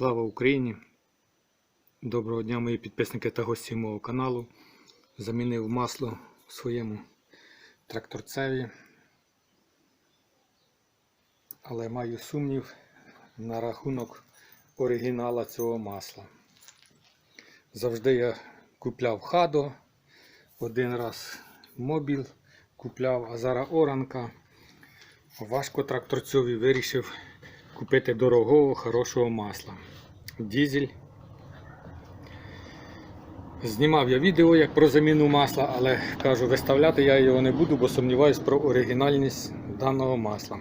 Слава Україні! Доброго дня, мої підписники та гості мого каналу. Замінив масло в своєму тракторцеві. Але маю сумнів на рахунок оригінала цього масла. Завжди я купляв хадо, один раз мобіл купляв, а зараз оранка. Важко тракторцеві вирішив купити дорогого, хорошого масла. Дізель. Знімав я відео як про заміну масла, але кажу, виставляти я його не буду, бо сумніваюсь про оригінальність даного масла.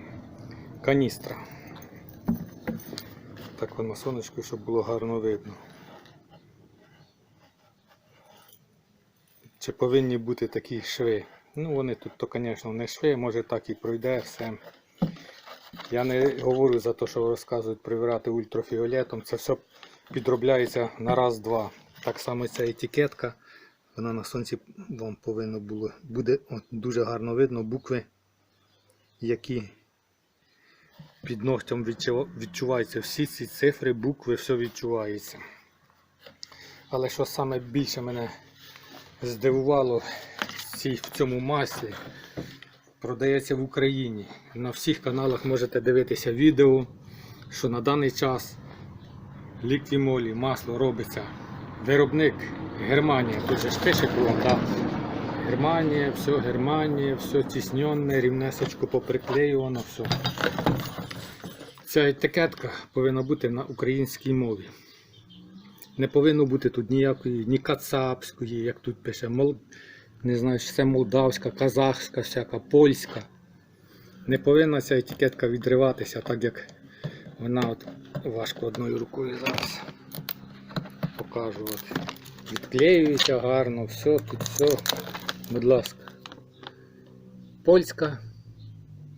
Каністра. Так воно сонечко, щоб було гарно видно. Чи повинні бути такі шви? Ну вони тут, то, звісно, не шви, може так і пройде все. Я не говорю за те, що розказують прибирати ультрафіолетом. Це все підробляється на раз-два. Так само ця етикетка. Вона на сонці вам повинно було буде от, дуже гарно видно букви, які під ногтем відчуваються. Всі ці цифри, букви, все відчувається. Але що саме більше мене здивувало в цьому маслі, продається в Україні. На всіх каналах можете дивитися відео, що на даний час ліквімолі масло робиться. Виробник Германія, тут же ж пише да? Германія, все Германія, все тісненне, рівнесочко поприклеювано, все. Ця етикетка повинна бути на українській мові. Не повинно бути тут ніякої, ні кацапської, як тут пише, мол, не знаю, чи це молдавська, казахська, всяка, польська. Не повинна ця етикетка відриватися, так як вона от важко одною рукою зараз покажу. От. Відклеюється гарно, все, тут все. Будь ласка. Польська,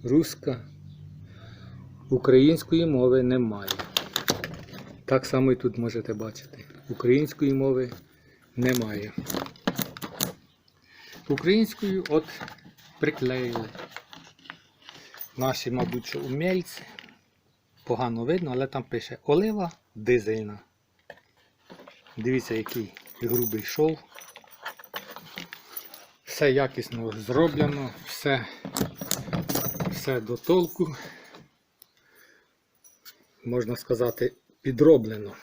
руська, української мови немає. Так само і тут можете бачити. Української мови немає. Українською от приклеїли. Наші, мабуть, що умельці. Погано видно, але там пише олива дизельна. Дивіться, який грубий шов. Все якісно зроблено, все, все до толку. Можна сказати, підроблено.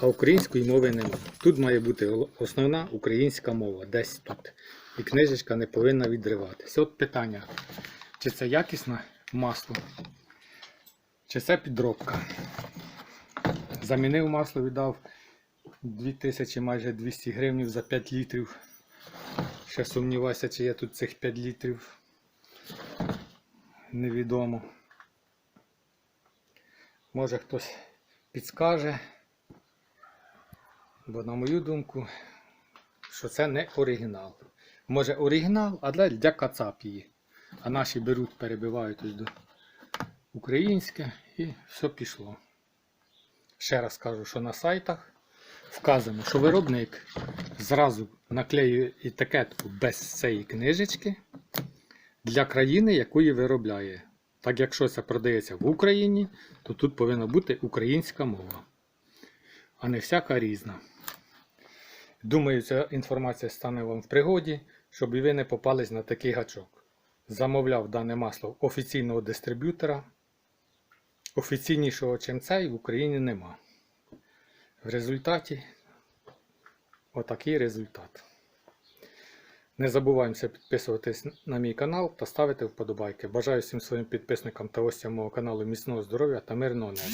А української мови немає. Тут має бути основна українська мова, десь тут. І книжечка не повинна відриватися. От питання, чи це якісне масло, чи це підробка. Замінив масло, віддав 2000 майже 200 гривень за 5 літрів. Ще сумніваюся, чи є тут цих 5 літрів. Невідомо. Може хтось підскаже. Бо на мою думку, що це не оригінал. Може оригінал, а для, для кацапії. А наші беруть, перебивають ось до українське і все пішло. Ще раз кажу, що на сайтах вказано, що виробник зразу наклеює етикетку без цієї книжечки для країни, якої виробляє. Так якщо це продається в Україні, то тут повинна бути українська мова, а не всяка різна. Думаю, ця інформація стане вам в пригоді, щоб і ви не попались на такий гачок. Замовляв дане масло офіційного дистриб'ютора. Офіційнішого, чим цей, в Україні нема. В результаті отакий результат. Не забуваємося підписуватись на мій канал та ставити вподобайки. Бажаю всім своїм підписникам та гостям мого каналу міцного здоров'я та мирного неба.